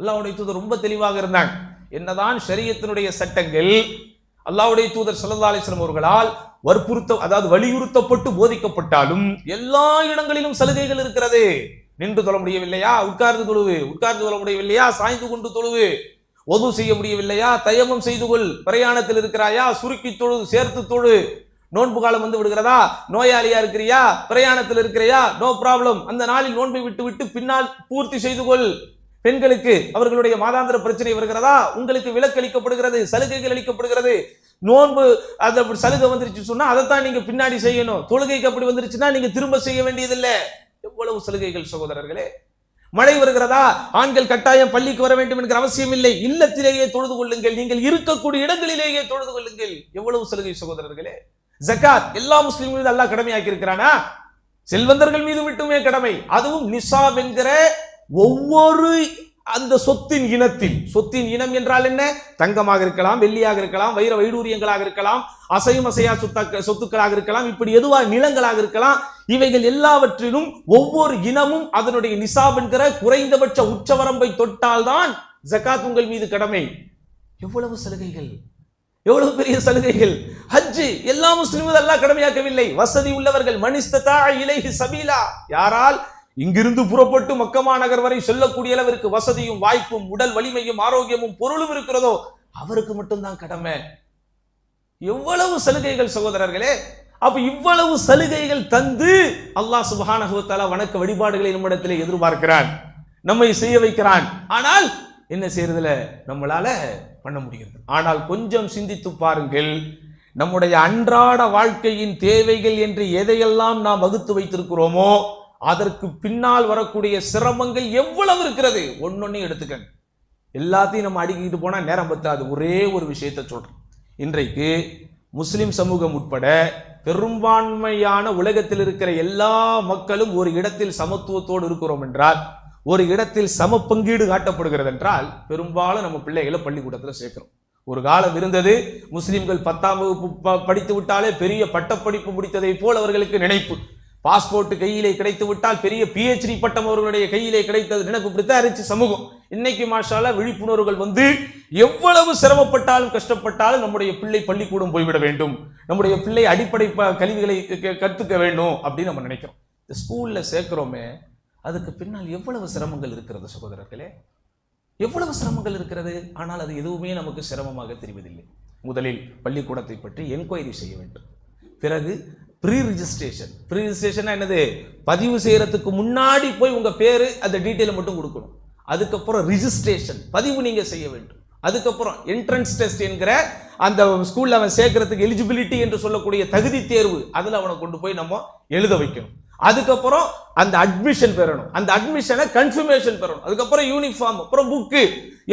அல்லாவுடைய தூதர் ரொம்ப தெளிவாக இருந்தாங்க. என்னதான் ஷரியத்தினுடைய சட்டங்கள் அல்லாவுடைய தூதர் ஸல்லல்லாஹு அவர்களால் வற்புறுத்த அதாவது வலியுறுத்தப்பட்டு போதிக்கப்பட்டாலும் எல்லா இடங்களிலும் சலுகைகள் இருக்கிறது. நின்று தொழ முடியவில்லையா? உட்கார்ந்து தொழுவு. உட்கார்ந்து தொழ முடியவில்லையா? சாய்ந்து கொண்டு தொழுவு. ஒது செய்ய முடியவில்லையா? தயமம் செய்து கொள். பிரயாணத்தில் இருக்கிறாயா? சுருக்கி தொழு சேர்த்து தொழு. நோன்பு காலம் வந்து விடுகிறதா? நோயாளியா இருக்கிறியா? பிரயாணத்தில் இருக்கிறியா? No problem. அந்த நாளில் நோன்பை விட்டு விட்டு பின்னால் பூர்த்தி செய்து கொள். பெண்களுக்கு அவர்களுடைய மாதாந்திர பிரச்சனை வருகிறதா? உங்களுக்கு விலக்கு அளிக்கப்படுகிறது சலுகைகள் அளிக்கப்படுகிறது. நோன்பு அது அப்படி சலுகை வந்துருச்சு சொன்னா அதைத்தான் நீங்க பின்னாடி செய்யணும். தொழுகைக்கு அப்படி வந்துருச்சுன்னா நீங்க திரும்ப செய்ய வேண்டியதில்லை. எவ்வளவு சலுகைகள் சகோதரர்களே? மழை வருகிறதா? ஆண்கள் கட்டாயம் பள்ளிக்கு வர வேண்டும் என்கிற அவசியம் இல்லை. இல்லத்திலேயே தொழுது கொள்ளுங்கள். நீங்கள் இருக்கக்கூடிய இடங்களிலேயே தொழுது கொள்ளுங்கள். எவ்வளவு சலுகை சகோதரர்களே? ஜக்காத். எல்லா முஸ்லிம் மீது அல்லாஹ் கடமையாக்கி இருக்கிறானா செல்வந்தர்கள் மீது மட்டுமே கடமை. அதுவும் நிசாப் என்கிற ஒவ்வொரு அந்த சொத்தின் இனத்தில் சொத்தின் இனம் என்றால் என்ன? தங்கமாக இருக்கலாம் வெள்ளியாக இருக்கலாம் வைர வைடூரியங்களாக இருக்கலாம் அசையும் அசையா சொத்த சொத்துக்களாக இருக்கலாம் இப்படி எதுவாக நிலங்களாக இருக்கலாம் இவைகள் எல்லாவற்றிலும் ஒவ்வொரு இனமும் அதனுடைய நிசாப் என்கிற குறைந்தபட்ச உச்சவரம்பை தொட்டால்தான் ஜகாத் உங்கள் மீது கடமை. எவ்வளவு சலுகைகள்? எவ்வளவு பெரிய சலுகைகள்? ஹஜ்ஜு எல்லா முஸ்லிம்கள் எல்லாம் கடமையாக்கவில்லை. வசதி உள்ளவர்கள் மனிஸ்ததா இலை சபீலா. யாரால்? இங்கிருந்து புறப்பட்டு மக்கமா நகர் வரை செல்லக்கூடிய அளவிற்கு வசதியும் வாய்ப்பும் உடல் வலிமையும் ஆரோக்கியமும் பொருளும் இருக்கிறதோ அவருக்கு மட்டும்தான் கடமை. எவ்வளவு சலுகைகள் சகோதரர்களே அப்ப இவ்வளவு சலுகைகள் தந்து அல்லாஹ் சுபஹானஹு வணக்க வழிபாடுகளை நம்மிடத்தில் எதிர்பார்க்கிறான் நம்மை செய்ய வைக்கிறான். ஆனால் என்ன செய்யறதுல நம்மளால பண்ண முடிகிறது ஆனால் கொஞ்சம் சிந்தித்து பாருங்கள் நம்முடைய அன்றாட வாழ்க்கையின் தேவைகள் என்று எதையெல்லாம் நாம் வகுத்து வைத்திருக்கிறோமோ அதற்கு பின்னால் வரக்கூடிய சிரமங்கள் எவ்வளவு இருக்கிறது? ஒன்னொன்னு எடுத்துக்கங்க. எல்லாத்தையும் நம்ம அடிக்கிட்டு போனால் நேரம் பத்தாது. ஒரே ஒரு விஷயத்தை சொல்கிறோம் இன்றைக்கு முஸ்லிம் சமூகம் உட்பட பெரும்பான்மையான உலகத்தில் இருக்கிற எல்லா மக்களும் ஒரு இடத்தில் சமத்துவத்தோடு இருக்கிறோம் என்றால் ஒரு இடத்தில் சம பங்கீடு காட்டப்படுகிறது என்றால் பெரும்பாலும் நம்ம பிள்ளைகளை பள்ளிக்கூடத்தில் சேர்க்கிறோம். ஒரு காலம் இருந்தது முஸ்லிம்கள் பத்தாம் வகுப்பு ப- படித்து விட்டாலே பெரிய பட்டப்படிப்பு முடித்ததை போல் அவர்களுக்கு நினைப்பு. பாஸ்போர்ட் கையிலே கிடைத்து விட்டால் பெரிய பிஹெச்டி பட்டம் அவர்களுடைய கையிலே கிடைத்தது. நினைப்பு இப்படித்தான் இருந்துச்சு சமூகம். இன்னைக்கு மாஷால விழிப்புணர்வுகள் வந்து எவ்வளவு சிரமப்பட்டாலும் கஷ்டப்பட்டாலும் நம்முடைய பிள்ளை பள்ளிக்கூடம் போய்விட வேண்டும். நம்முடைய பிள்ளை அடிப்படை ப- கல்விகளை க- கற்றுக்க வேண்டும் அப்படின்னு நம்ம நினைக்கிறோம். இந்த ஸ்கூல்ல சேர்க்கிறோமே அதுக்கு பின்னால் எவ்வளவு சிரமங்கள் இருக்கிறது சகோதரர்களே? எவ்வளவு சிரமங்கள் இருக்கிறது? ஆனால் அது எதுவுமே நமக்கு சிரமமாக தெரிவதில்லை. முதலில் பள்ளிக்கூடத்தை பற்றி என்கொயரி செய்ய வேண்டும். பிறகு ப்ரீ ரிஜிஸ்ட்ரேஷன் ப்ரீ ரிஜிஸ்ட்ரேஷனாக என்னது? பதிவு செய்கிறதுக்கு முன்னாடி போய் உங்கள் பேர் அந்த டீட்டெயிலை மட்டும் கொடுக்கணும். அதுக்கப்புறம் ரிஜிஸ்ட்ரேஷன் பதிவு நீங்கள் செய்ய வேண்டும். அதுக்கப்புறம் என்ட்ரன்ஸ் டெஸ்ட் என்கிற அந்த ஸ்கூலில் அவன் சேர்க்கறதுக்கு எலிஜிபிலிட்டி என்று சொல்லக்கூடிய தகுதி தேர்வு அதில் அவனை கொண்டு போய் நம்ம எழுத வைக்கணும். அதுக்கப்புறம் அந்த அட்மிஷன் பெறணும். அந்த அட்மிஷனை கன்ஃபர்மேஷன் பெறணும். அதுக்கப்புறம் யூனிஃபார்ம் அப்புறம் புக்கு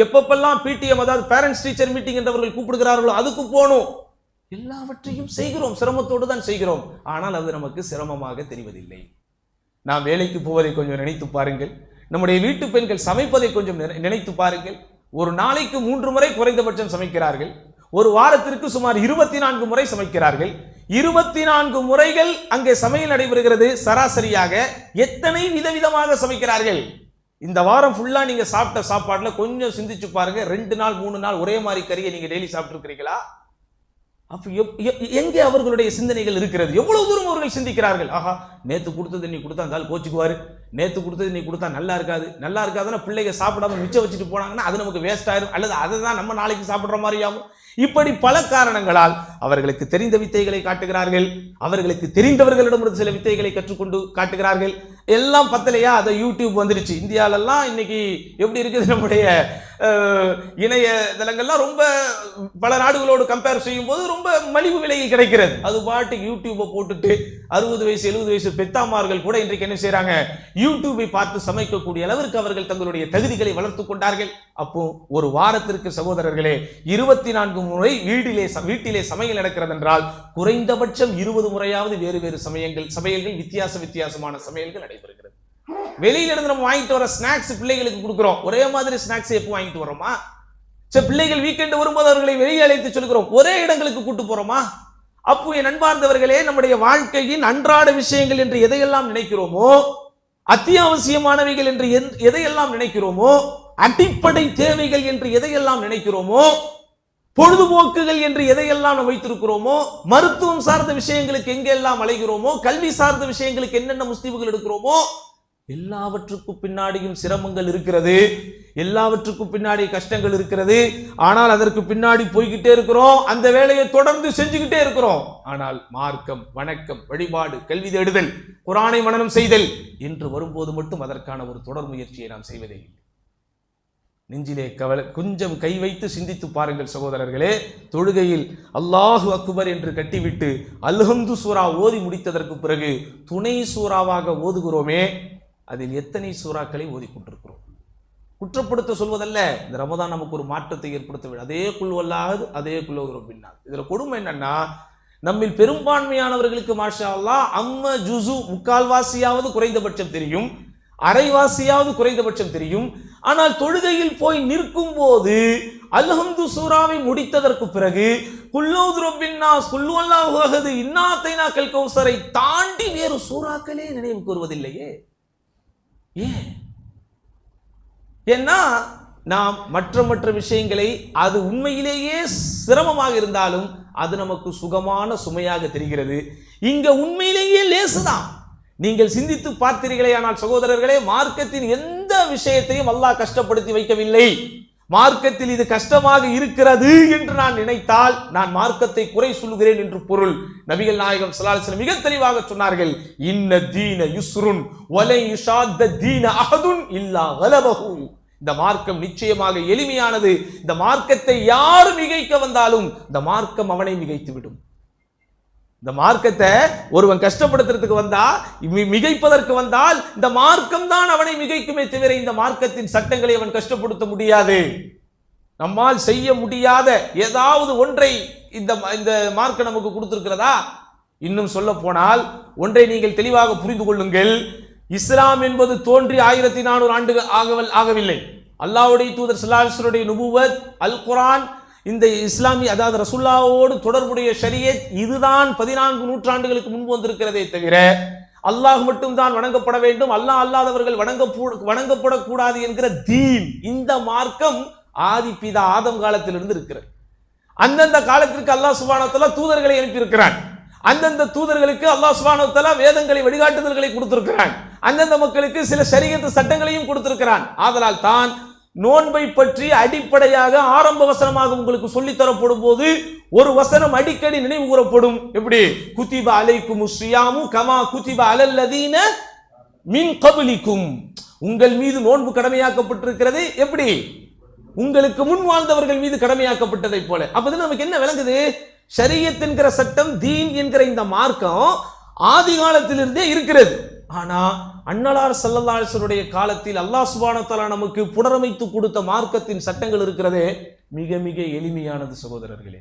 எப்பப்பெல்லாம் பிடிஎம் அதாவது பேரண்ட்ஸ் டீச்சர் மீட்டிங் என்றவர்கள் கூப்பிடுகிறார்களோ அதுக்கு போகணும். எல்லாவற்றையும் செய்கிறோம் சிரமத்தோடு தான் செய்கிறோம். ஆனால் அது நமக்கு சிரமமாக தெரிவதில்லை. நாம் வேலைக்கு போவதை கொஞ்சம் நினைத்து பாருங்கள். நம்முடைய வீட்டு பெண்கள் சமைப்பதை கொஞ்சம் நினை- நினைத்து பாருங்கள். ஒரு நாளைக்கு மூன்று முறை குறைந்தபட்சம் சமைக்கிறார்கள். ஒரு வாரத்திற்கு சுமார் இருபத்தி நான்கு முறை சமைக்கிறார்கள். இருபத்தி நான்கு முறைகள் அங்கே சமையல் நடைபெறுகிறது. சராசரியாக எத்தனை விதவிதமாக சமைக்கிறார்கள்? இந்த வாரம் ஃபுல்லாக நீங்கள் சாப்பிட்ட சாப்பாட்டில் கொஞ்சம் சிந்திச்சு பாருங்கள் ரெண்டு நாள் மூணு நாள் ஒரே மாதிரி கறியை நீங்கள் டெய்லி சாப்பிட்ருக்கிறீங்களா அப்ப எங்கே அவர்களுடைய சிந்தனைகள் இருக்கிறது? எவ்வளவு தூரம் அவர்கள் சிந்திக்கிறார்கள்? ஆஹா நேத்து கொடுத்தது நீ கொடுத்தா அந்த ஆள் நேற்று கொடுத்தது நீ கொடுத்தா நல்லா இருக்காது. நல்லா இருக்காதுன்னா பிள்ளைங்க சாப்பிடாம மிச்சம் வச்சுட்டு போனாங்கன்னா அது நமக்கு வேஸ்ட் ஆயிரும். அல்லது அதை தான் நம்ம நாளைக்கு சாப்பிட்ற மாதிரி ஆகும். இப்படி பல காரணங்களால் அவர்களுக்கு தெரிந்த வித்தைகளை காட்டுகிறார்கள். அவர்களுக்கு தெரிந்தவர்களிடமிருந்து சில வித்தைகளை கற்றுக்கொண்டு காட்டுகிறார்கள். எல்லாம் பத்தலையா? அதை யூடியூப் வந்துருச்சு இந்தியாவிலலாம் இன்னைக்கு எப்படி இருக்குது? நம்முடைய இணைய இணையதளங்கள்லாம் ரொம்ப பல நாடுகளோடு கம்பேர் செய்யும் போது ரொம்ப மலிவு விலையில் கிடைக்கிறது. அது பாட்டுக்கு யூடியூப்பை போட்டுட்டு அறுபது வயசு எழுபது வயசு பெத்தாமார்கள் கூட இன்றைக்கு என்ன செய்றாங்க? யூடியூபை பார்த்து சமைக்கக்கூடிய அளவிற்கு அவர்கள் தங்களுடைய தகுதிகளை வளர்த்து கொண்டார்கள். அப்போ ஒரு வாரத்திற்கு சகோதரர்களே இருபத்தி நான்கு முறை வீட்டிலே வீட்டிலே சமையல் நடக்கிறது என்றால் குறைந்தபட்சம் இருபது முறையாவது வேறு வேறு சமயங்கள் சமையல்கள் வித்தியாச வித்தியாசமான சமையல்கள் நடைபெறுகிறது. வெளியில இருந்து நம்ம வாங்கிட்டு வர ஸ்நாக்ஸ் பிள்ளைகளுக்கு கொடுக்குறோம். ஒரே மாதிரி ஸ்நாக்ஸ் எப்போ வாங்கிட்டு வரோமா சரி பிள்ளைகள் வீக்கெண்டு வரும்போது அவர்களை வெளியே அழைத்து சொல்கிறோம். ஒரே இடங்களுக்கு கூட்டு போறோமா? அப்போ என் அன்பார்ந்தவர்களே நம்முடைய வாழ்க்கையின் அன்றாட விஷயங்கள் என்று எதையெல்லாம் நினைக்கிறோமோ அத்தியாவசியமானவைகள் என்று எந்- எதையெல்லாம் நினைக்கிறோமோ அடிப்படை தேவைகள் என்று எதையெல்லாம் நினைக்கிறோமோ பொழுதுபோக்குகள் என்று எதையெல்லாம் நம்ம வைத்திருக்கிறோமோ மருத்துவம் சார்ந்த விஷயங்களுக்கு எங்கெல்லாம் அலைகிறோமோ கல்வி சார்ந்த விஷயங்களுக்கு என்னென்ன முஸ்லீம்கள் எடுக்கிறோமோ எல்லாவற்றுக்கும் பின்னாடியும் சிரமங்கள் இருக்கிறது. எல்லாவற்றுக்கும் பின்னாடி கஷ்டங்கள் இருக்கிறது. ஆனால் அதற்கு பின்னாடி போய்கிட்டே இருக்கிறோம். அந்த வேலையை தொடர்ந்து செஞ்சுக்கிட்டே இருக்கிறோம். ஆனால் மார்க்கம் வணக்கம் வழிபாடு கல்வி தேடுதல் குரானை மனனம் செய்தல் என்று வரும்போது மட்டும் அதற்கான ஒரு தொடர் முயற்சியை நாம் செய்வதே நெஞ்சிலே கவலை கொஞ்சம் கை வைத்து சிந்தித்து பாருங்கள் சகோதரர்களே. தொழுகையில் அல்லாஹு அக்பர் என்று கட்டிவிட்டு அல்ஹந்து சூரா ஓதி முடித்ததற்கு பிறகு துணை சூறாவாக ஓதுகிறோமே. அதில் எத்தனை சூறாக்களை ஓதிக்கொண்டிருக்கிறோம்? குற்றப்படுத்த சொல்வதல்ல. இந்த ரமதான் நமக்கு ஒரு மாற்றத்தை ஏற்படுத்த வேண்டும். அதே குழுவல்லாது அதே குழுவுகிறோம் பின்னால் இதுல கொடுமை என்னன்னா நம்மில் பெரும்பான்மையானவர்களுக்கு மாஷா அம்ம ஜுசு முக்கால்வாசியாவது குறைந்தபட்சம் தெரியும். அரைவாசியாவது குறைந்தபட்சம் தெரியும். ஆனால் தொழுகையில் போய் நிற்கும் போது அல்ஹம்து சூராவை முடித்ததற்கு பிறகு குல்லூது ரப்பின்னாஸ் குல்லு அல்லாஹு இன்னாத்தை கௌசரை தாண்டி வேறு சூறாக்களே நினைவுக்கு வருவதில்லையே ஏன்? ஏன்னா நாம் மற்ற மற்ற விஷயங்களை அது உண்மையிலேயே சிரமமாக இருந்தாலும் அது நமக்கு சுகமான சுமையாக தெரிகிறது. இங்க உண்மையிலேயே லேசுதான் நீங்கள் சிந்தித்து பார்த்தீர்களே ஆனால் சகோதரர்களே மார்க்கத்தின் எந்த விஷயத்தையும் அல்லாஹ் கஷ்டப்படுத்தி வைக்கவில்லை. மார்க்கத்தில் இது கஷ்டமாக இருக்கிறது என்று நான் நினைத்தால் நான் மார்க்கத்தை குறை சொல்லுகிறேன் என்று பொருள். நபிகள் நாயகம் ஸல்லல்லாஹு மிக தெளிவாக சொன்னார்கள் இன்ன தீன யுஸ்ருன் வலை யுஷாத்த தீன அகதுன் இல்லா வலபகு இந்த மார்க்கம் நிச்சயமாக எளிமையானது. இந்த மார்க்கத்தை யார் மிகைக்க வந்தாலும் இந்த மார்க்கம் அவனை மிகைத்து விடும் இந்த மார்க்கத்தை ஒருவன் கஷ்டப்படுத்துறதுக்கு வந்தா மிகைப்பதற்கு வந்தால் இந்த மார்க்கம் தான் அவனை மிகைக்குமே தவிர இந்த மார்க்கத்தின் சட்டங்களை அவன் கஷ்டப்படுத்த முடியாது. நம்மால் செய்ய முடியாத ஏதாவது ஒன்றை இந்த இந்த மார்க்கம் நமக்கு கொடுத்துருக்கிறதா? இன்னும் சொல்ல போனால் ஒன்றை நீங்கள் தெளிவாக புரிந்து கொள்ளுங்கள். இஸ்லாம் என்பது தோன்றி ஆயிரத்தி நானூறு ஆண்டுகள் ஆகவில் ஆகவில்லை. அல்லாஹ்வுடைய தூதர் ஸல்லல்லாஹு நுபுவத் அல் குரான் இந்த இஸ்லாமிய அதாவது ரசுல்லாவோடு தொடர்புடைய ஷரியத் இதுதான் பதினான்கு நூற்றாண்டுகளுக்கு முன்பு வந்திருக்கிறதே தவிர அல்லாஹ் மட்டும்தான் வணங்கப்பட வேண்டும் அல்லாஹ் அல்லாதவர்கள் வணங்க வணங்கப்படக்கூடாது என்கிற தீன் இந்த மார்க்கம் ஆதி பிதா ஆதம் காலத்திலிருந்து இருக்கிறது. அந்தந்த காலத்திற்கு அல்லாஹ் சுபானத்தலா தூதர்களை அனுப்பியிருக்கிறான். அந்தந்த தூதர்களுக்கு அல்லாஹ் சுபானத்தலா வேதங்களை வழிகாட்டுதல்களை கொடுத்திருக்கிறான். அந்தந்த மக்களுக்கு சில சரியத்து சட்டங்களையும் கொடுத்திருக்கிறான். ஆதலால் தான் நோன்பை பற்றி அடிப்படையாக ஆரம்ப வசனமாக உங்களுக்கு சொல்லித்தரப்படும் போது ஒரு வசனம் அடிக்கடி நினைவு கூறப்படும். எப்படி? குத்திப அலைக்கும் ஸ்ரீயாமு கமா குத்திப அலல்லதீன மின் கபலிக்கும். உங்கள் மீது நோன்பு கடமையாக்கப்பட்டிருக்கிறது. எப்படி? உங்களுக்கு முன் வாழ்ந்தவர்கள் மீது கடமையாக்கப்பட்டதை போல. அப்பதான் நமக்கு என்ன விளங்குது? ஷரியத் என்கிற சட்டம் தீன் என்கிற இந்த மார்க்கம் ஆதி காலத்திலிருந்தே இருக்கிறது. ஆனா அன்னலார் சல்லல்லாசனுடைய காலத்தில் அல்லாஹ் சுபானத்தலா நமக்கு புனரமைத்து கொடுத்த மார்க்கத்தின் சட்டங்கள் இருக்கிறதே மிக மிக எளிமையானது சகோதரர்களே.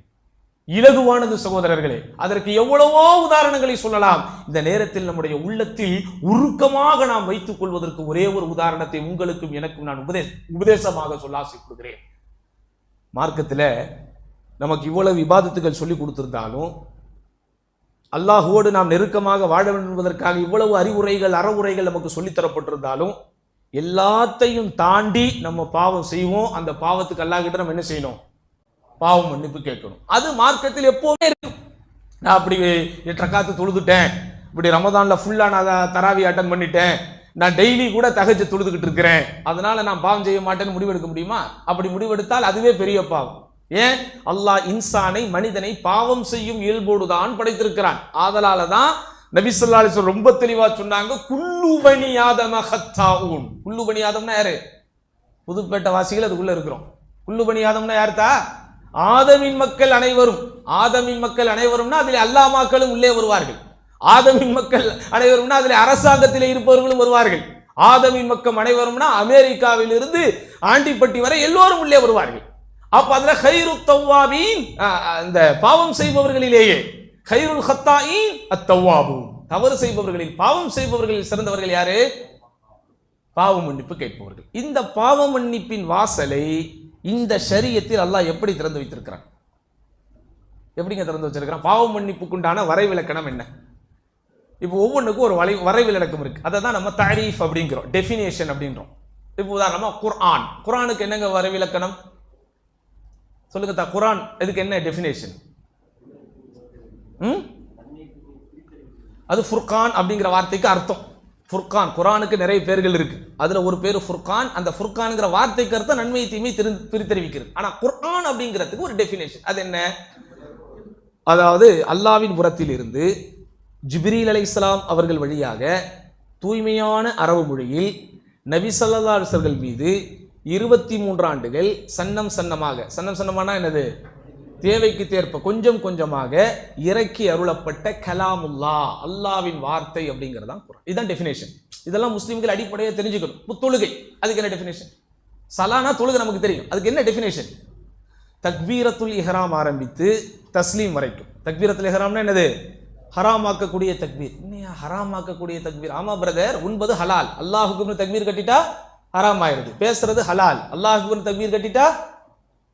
இலகுவானது சகோதரர்களே. அதற்கு எவ்வளவோ உதாரணங்களை சொல்லலாம். இந்த நேரத்தில் நம்முடைய உள்ளத்தில் உருக்கமாக நாம் வைத்துக் கொள்வதற்கு ஒரே ஒரு உதாரணத்தை உங்களுக்கும் எனக்கும் நான் உபதே உபதேசமாக சொல்ல ஆசைப்படுகிறேன். மார்க்கத்தில் நமக்கு இவ்வளவு விவாதத்துகள் சொல்லி கொடுத்திருந்தாலும் அல்லாஹுவோடு நாம் நெருக்கமாக வாழ வேண்டும் என்பதற்காக இவ்வளவு அறிவுரைகள் அறவுரைகள் நமக்கு சொல்லித்தரப்பட்டிருந்தாலும் எல்லாத்தையும் தாண்டி நம்ம பாவம் செய்வோம். அந்த பாவத்துக்கு அல்லாஹ்கிட்ட நம்ம என்ன செய்யணும்? பாவம் மன்னிப்பு கேட்கணும். அது மார்க்கத்தில் எப்போவுமே இருக்கும். நான் அப்படி எட்டு ரக்காத்து தொழுதுட்டேன். இப்படி ரமதானில் ஃபுல்லாக நான் அதை தராவி அட்டன் பண்ணிட்டேன். நான் டெய்லி கூட தகச்சு தொழுதுகிட்டு இருக்கிறேன். அதனால நான் பாவம் செய்ய மாட்டேன்னு முடிவெடுக்க முடியுமா? அப்படி முடிவெடுத்தால் அதுவே பெரிய பாவம். ஏன்? அல்லாஹ் இன்சானை மனிதனை பாவம் செய்யும் இயல்போடு தான் படைத்திருக்கிறான் ஆதலால தான் நபிசல்லா ஸல்லல்லாஹு ரொம்ப தெளிவா சொன்னாங்க குல்லு ஆதம ஹத்தாஊன். குல்லு ஆதம்னா யாரு? புதுப்பேட்டை வாசிகள் அதுக்குள்ள இருக்கிறோம். குல்லு பனி ஆதம்னா ஆதமின் மக்கள் அனைவரும். ஆதமின் மக்கள் அனைவரும்னா அதில் அல்லாஹ் மக்களும் உள்ளே வருவார்கள். ஆதமின் மக்கள் அனைவரும்னா அதில் அரசாங்கத்தில் இருப்பவர்களும் வருவார்கள். ஆதமின் மக்கள் அனைவரும்னா அமெரிக்காவில் இருந்து ஆண்டிப்பட்டி வரை எல்லோரும் உள்ளே வருவார்கள். அப்ப அதுல ஹைரு தவ்வாபீன் இந்த பாவம் செய்பவர்களிலேயே. ஹைருல் ஹத்தாயின் அத்தவ்வாபூன் தவறு செய்பவர்களில் பாவம் செய்பவர்களில் சிறந்தவர்கள் யாரு? பாவ மன்னிப்பு கேட்பவர்கள். இந்த பாவ மன்னிப்பின் வாசலை இந்த ஷரியத்தில் அல்லாஹ் எப்படி திறந்து வைத்திருக்கிறான்? எப்படிங்க திறந்து வச்சிருக்கிறான்? பாவ மன்னிப்புக்குண்டான வரைவிலக்கணம் என்ன? இப்போ ஒவ்வொன்றுக்கும் ஒரு வரை வரைவிலக்கணம் இருக்கு. அதை தான் நம்ம தாரீஃப் அப்படிங்கிறோம். டெஃபினேஷன் அப்படின்றோம். இப்போ உதாரணமாக குர்ஆன். குரானுக்கு என்னங்க வரைவிலக்கணம்? சொல்லுங்க தா குரான் இதுக்கு என்ன டெஃபினேஷன் ம்? அது ஃபுர்கான் அப்படிங்கிற வார்த்தைக்கு அர்த்தம். ஃபுர்கான் குரானுக்கு நிறைய பேர்கள் இருக்கு. அதுல ஒரு பேர் ஃபுர்கான். அந்த ஃபுர்கான்ங்கிற வார்த்தைக்கு அர்த்தம் நன்மை தீமை திரு பிரித்தறிவிக்கிறது. ஆனா குர்ஆன் அப்படிங்கிறதுக்கு ஒரு டெஃபினேஷன் அது என்ன? அதாவது அல்லாவின் புறத்தில் இருந்து ஜிப்ரீல் இஸ்லாம் அவர்கள் வழியாக தூய்மையான அரபு மொழியில் நபி சல்லா அலைஹி மீது இருபத்தி மூன்று ஆண்டுகள் சன்னம் சன்னமாக. சன்னம் சன்னமானா என்னது? தேவைக்கு தேர்ப்ப கொஞ்சம் கொஞ்சமாக இறக்கி அருளப்பட்ட கலாமுல்லா அல்லாவின் வார்த்தை அப்படிங்கிறது தான் குரான். இதுதான் டெஃபினேஷன் இதெல்லாம் முஸ்லீம்கள் அடிப்படையாக தெரிஞ்சுக்கணும். இப்போ தொழுகை அதுக்கு என்ன டெஃபினேஷன் சலானா தொழுகை நமக்கு தெரியும். அதுக்கு என்ன டெஃபினேஷன் தக்பீரத்துல் இஹராம் ஆரம்பித்து தஸ்லீம் வரைக்கும். தக்பீரத்துல் இஹராம்னா என்னது? ஹராமாக்கக்கூடிய தக்பீர். இன்னையா ஹராமாக்கக்கூடிய தக்பீர்? ஆமா பிரதர் உண்பது ஹலால். அல்லாஹுக்கு தக்பீர் கட்டிட்டா ஹராம் ஆயிடுது பேசுறது ஹலால். அல்லாஹுக்கு தக்பீர் கட்டிட்டா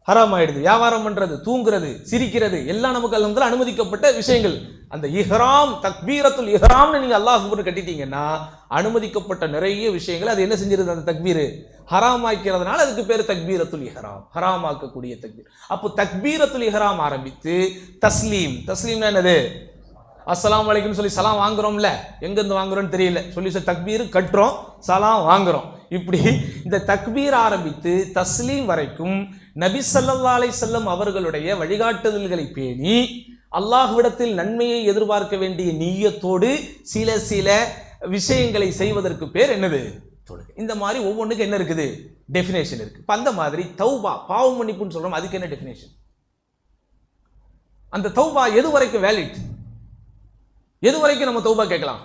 ஹராம் ஆயிடுது வியாபாரம் பண்றது தூங்குறது சிரிக்கிறது எல்லாம் நமக்கு அல்லது அனுமதிக்கப்பட்ட விஷயங்கள். அந்த இஹ்ராம் தக்பீரத்துல் இஹ்ராம்னு நீங்க அல்லாஹ் கட்டிட்டீங்கன்னா அனுமதிக்கப்பட்ட நிறைய விஷயங்கள் அது என்ன செஞ்சிருது அந்த தக்பீர்? ஹராம் ஆக்கிறதுனால அதுக்கு பேர் தக்பீரத்துல் இஹ்ராம். ஹராம் ஆக்கக்கூடிய தக்பீர். அப்போ தக்பீரத்துல் இஹ்ராம் ஆரம்பித்து தஸ்லீம். தஸ்லீம்னா என்னது? அஸ்லாம் அலைக்கும் சொல்லி சலாம் வாங்குறோம்ல எங்கேருந்து வாங்குறோம்னு தெரியல. சொல்லி சொல்லி தக்பீர் கட்டுறோம் சலாம் வாங்குறோம். இப்படி இந்த தக்பீர் ஆரம்பித்து தஸ்லீம் வரைக்கும் நபி சல்லா அலை செல்லம் அவர்களுடைய வழிகாட்டுதல்களை பேணி அல்லாஹ்விடத்தில் நன்மையை எதிர்பார்க்க வேண்டிய நீயத்தோடு சில சில விஷயங்களை செய்வதற்கு பேர் என்னது? தொழுகை. இந்த மாதிரி ஒவ்வொன்றுக்கு என்ன இருக்குது? டெஃபினேஷன் இருக்கு. இப்போ அந்த மாதிரி தௌபா பாவ மன்னிப்புன்னு சொல்கிறோம் அதுக்கு என்ன டெஃபினேஷன் அந்த தௌபா எது வரைக்கும் வேலிட் எது வரைக்கும் நம்ம தௌபா கேட்கலாம்?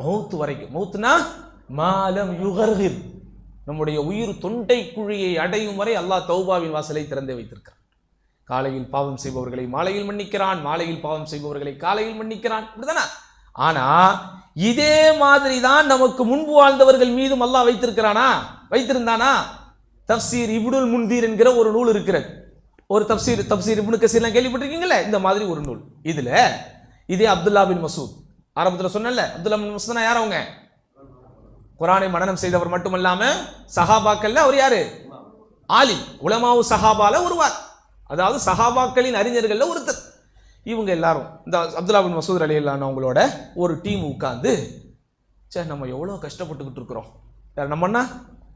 மௌத்து வரைக்கும். மௌத்துனா மாலம் யுகர்கிர். நம்முடைய உயிர் தொண்டை குழியை அடையும் வரை அல்லாஹ் தௌபாவின் வாசலை திறந்து வைத்திருக்கிறான். காலையில் பாவம் செய்பவர்களை மாலையில் மன்னிக்கிறான் மாலையில் பாவம் செய்பவர்களை காலையில் மன்னிக்கிறான். இப்படிதானே ஆனா இதே மாதிரி தான் நமக்கு முன்பு வாழ்ந்தவர்கள் மீதும் அல்லாஹ் வைத்திருக்கிறானா? வைத்திருந்தானா? தப்சீர் இபுடுல் முன்தீர் என்கிற ஒரு நூல் இருக்கிறது. ஒரு தப்சீர் தப்சீர் இபுனு கசீர்லாம் கேள்விப்பட்டிருக்கீங்களே இந்த மாதிரி ஒரு நூல். இதுல இதே அப்துல்லா பின் மசூத். ஆரம்பத்தில் சொன்னேன்ல அப்துல்லா பின் மசூத்னா யார் அவங்க? குரானை மனநம் செய்தவர் மட்டுமல்லாம சஹாபாக்கள்ல அவர் யாரு? ஆலிம். உலமாவு சஹாபால ஒருவார். அதாவது சஹாபாக்களின் அறிஞர்கள்ல ஒருத்தர். இவங்க எல்லாரும் இந்த அப்துல்லா பின் மசூத் அலி அவங்களோட ஒரு டீம் உட்காந்து சே நம்ம எவ்வளோ கஷ்டப்பட்டுக்கிட்டு இருக்கிறோம். யார் நம்மன்னா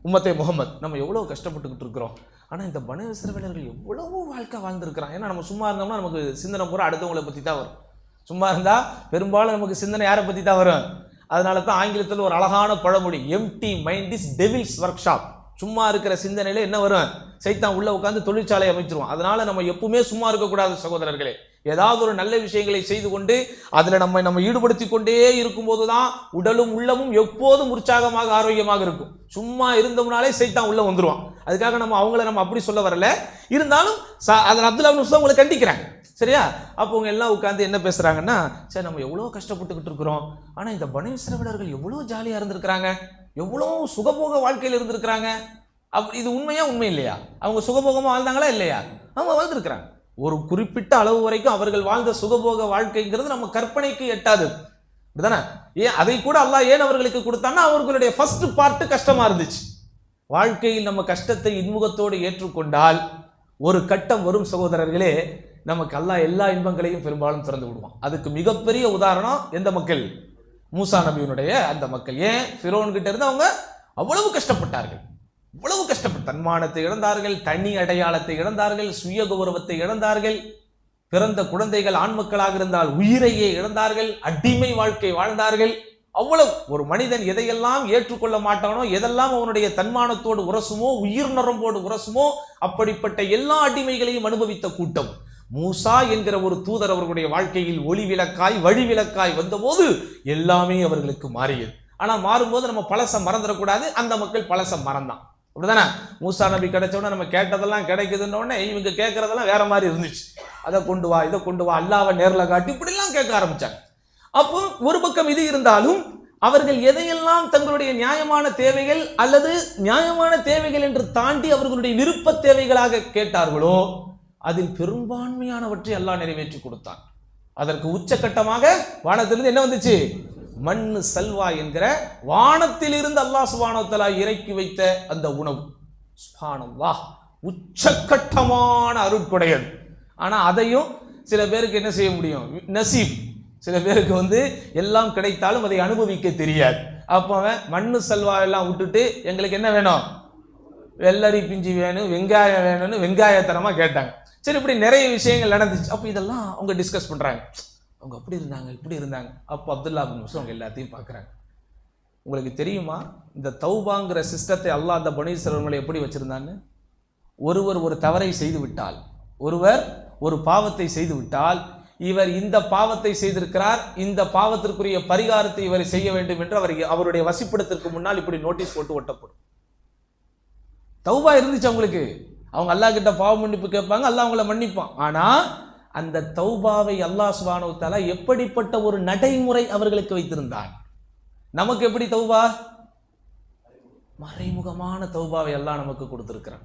உம்மத்தே முகமது நம்ம எவ்வளோ கஷ்டப்பட்டுக்கிட்டு இருக்கிறோம். ஆனால் இந்த பனு எவ்வளவோ வாழ்க்கை வாழ்ந்துருக்கிறான். ஏன்னா நம்ம சும்மா இருந்தோம்னா நமக்கு சிந்தனை பூரா அடுத்தவங்களை பற்றி தான் வரும். சும்மா இருந்தால் பெரும்பாலும் நமக்கு சிந்தனை யாரை பற்றி தான் வரும்? அதனால தான் ஆங்கிலத்தில் ஒரு அழகான பழமொழி empty mind is devil's workshop சும்மா இருக்கிற சிந்தனையில் என்ன வரும்? சைத்தான் உள்ளே உட்காந்து தொழிற்சாலை அமைச்சிருவோம் அதனால் நம்ம எப்பவுமே சும்மா இருக்கக்கூடாது சகோதரர்களே. ஏதாவது ஒரு நல்ல விஷயங்களை செய்து கொண்டு அதில் நம்ம நம்ம ஈடுபடுத்தி கொண்டே இருக்கும்போது தான் உடலும் உள்ளமும் எப்போதும் உற்சாகமாக ஆரோக்கியமாக இருக்கும். சும்மா இருந்தோம்னாலே சைத்தான் உள்ளே வந்துருவான். அதுக்காக நம்ம அவங்கள நம்ம அப்படி சொல்ல வரல. இருந்தாலும் அதில் அதன் அப்துல்லா உங்களை கண்டிக்கிறேன் சரியா? அப்போ அவங்க எல்லாம் உட்காந்து என்ன பேசுகிறாங்கன்னா சரி நம்ம எவ்வளோ கஷ்டப்பட்டுக்கிட்டு இருக்கிறோம். ஆனால் இந்த பனு எவ்வளோ ஜாலியாக இருந்திருக்கிறாங்க. எவ்வளோ சுகபோக வாழ்க்கையில் இருந்திருக்கிறாங்க. அப் இது உண்மையா உண்மை இல்லையா? அவங்க சுகபோகமாக வாழ்ந்தாங்களா இல்லையா? அவங்க வாழ்ந்துருக்கிறாங்க. ஒரு குறிப்பிட்ட அளவு வரைக்கும் அவர்கள் வாழ்ந்த சுகபோக வாழ்க்கைங்கிறது நம்ம கற்பனைக்கு எட்டாது. அப்படிதானே? ஏன்? அதை கூட அல்லாஹ் ஏன் அவர்களுக்கு கொடுத்தான்னா அவர்களுடைய ஃபர்ஸ்ட் பார்ட்டு கஷ்டமாக இருந்துச்சு. வாழ்க்கையில் நம்ம கஷ்டத்தை இன்முகத்தோடு ஏற்றுக்கொண்டால் ஒரு கட்டம் வரும் சகோதரர்களே நமக்கு அல்லாஹ் எல்லா இன்பங்களையும் பெரும்பாலும் திறந்து விடுவான். அதுக்கு மிகப்பெரிய உதாரணம் எந்த மக்கள்? மூசா நபியினுடைய அந்த மக்கள். ஏன்? ஃபிரோன் கிட்ட இருந்து அவங்க அவ்வளவு கஷ்டப்பட்டார்கள். இவ்வளவு கஷ்டப்பட்டு தன்மானத்தை இழந்தார்கள் தனி அடையாளத்தை இழந்தார்கள் சுய கௌரவத்தை இழந்தார்கள் பிறந்த குழந்தைகள் ஆண் மக்களாக இருந்தால் உயிரையே இழந்தார்கள் அடிமை வாழ்க்கை வாழ்ந்தார்கள். அவ்வளவு. ஒரு மனிதன் எதையெல்லாம் ஏற்றுக்கொள்ள மாட்டானோ எதெல்லாம் அவனுடைய தன்மானத்தோடு உரசுமோ உயிர் நரம்போடு உரசுமோ அப்படிப்பட்ட எல்லா அடிமைகளையும் அனுபவித்த கூட்டம். மூசா என்கிற ஒரு தூதர் அவர்களுடைய வாழ்க்கையில் ஒளி விளக்காய் வழி விளக்காய் வந்தபோது எல்லாமே அவர்களுக்கு மாறியது. ஆனால் மாறும்போது நம்ம பழசம் மறந்துடக்கூடாது. அந்த மக்கள் பழசம் மறந்தான். அப்படிதானே? மூசா நபி கிடைச்ச நம்ம கேட்டதெல்லாம் கிடைக்குதுன்னொடனே இவங்க கேட்கறதெல்லாம் வேற மாதிரி இருந்துச்சு. அதை கொண்டு வா இதை கொண்டு வா. அல்லாவை நேரில் காட்டி இப்படிலாம் கேட்க ஆரம்பித்தாங்க அப்போ ஒரு பக்கம் இது இருந்தாலும் அவர்கள் எதையெல்லாம் தங்களுடைய நியாயமான தேவைகள் அல்லது நியாயமான தேவைகள் என்று தாண்டி அவர்களுடைய விருப்ப தேவைகளாக கேட்டார்களோ அதில் பெரும்பான்மையானவற்றை அல்லாஹ் நிறைவேற்றி கொடுத்தான். அதற்கு உச்சக்கட்டமாக வானத்திலிருந்து என்ன வந்துச்சு? மண் சல்வா என்கிற வானத்திலிருந்து அல்லாஹ் சுப்ஹானஹு இறக்கி வைத்த அந்த உணவு. சுபானல்லா உச்சக்கட்டமான அருட்கொடை ஆனால் அதையும் சில பேருக்கு என்ன செய்ய முடியும்? நசீப். சில பேருக்கு வந்து எல்லாம் கிடைத்தாலும் அதை அனுபவிக்க தெரியாது. அப்போ அவன் மண்ணு சல்வா எல்லாம் விட்டுட்டு எங்களுக்கு என்ன வேணும்? வெள்ளரி பிஞ்சு வேணும் வெங்காயம் வேணும்னு வெங்காயத்தனமாக கேட்டாங்க. சரி இப்படி நிறைய விஷயங்கள் நடந்துச்சு. அப்போ இதெல்லாம் அவங்க டிஸ்கஸ் பண்ணுறாங்க அவங்க அப்படி இருந்தாங்க இப்படி இருந்தாங்க. அப்போ அப்துல்லா பின் மசூத் அவங்க எல்லாத்தையும் பார்க்குறாங்க உங்களுக்கு தெரியுமா இந்த தௌபாங்கிற சிஸ்டத்தை அல்லா அந்த பனீஸ்வரர்களை எப்படி வச்சுருந்தான்னு ஒருவர் ஒரு தவறை செய்து விட்டால் ஒருவர் ஒரு பாவத்தை செய்து விட்டால் இவர் இந்த பாவத்தை செய்திருக்கிறார் இந்த பாவத்திற்குரிய பரிகாரத்தை இவர் செய்ய வேண்டும் என்று அவர் அவருடைய வசிப்பிடத்திற்கு முன்னால் இப்படி நோட்டீஸ் போட்டு ஒட்டப்படும். தௌபா இருந்துச்சு அவங்களுக்கு அவங்க அல்லாஹ் கிட்ட பாவ மன்னிப்பு கேட்பாங்க அல்லா அவங்கள மன்னிப்பான். ஆனால் அந்த தௌபாவை அல்லாஹ் சுப்ஹானஹு எப்படிப்பட்ட ஒரு நடைமுறை அவர்களுக்கு வைத்திருந்தான்? நமக்கு எப்படி தௌபா? மறைமுகமான தௌபாவை எல்லாம் நமக்கு கொடுத்திருக்கிறான்.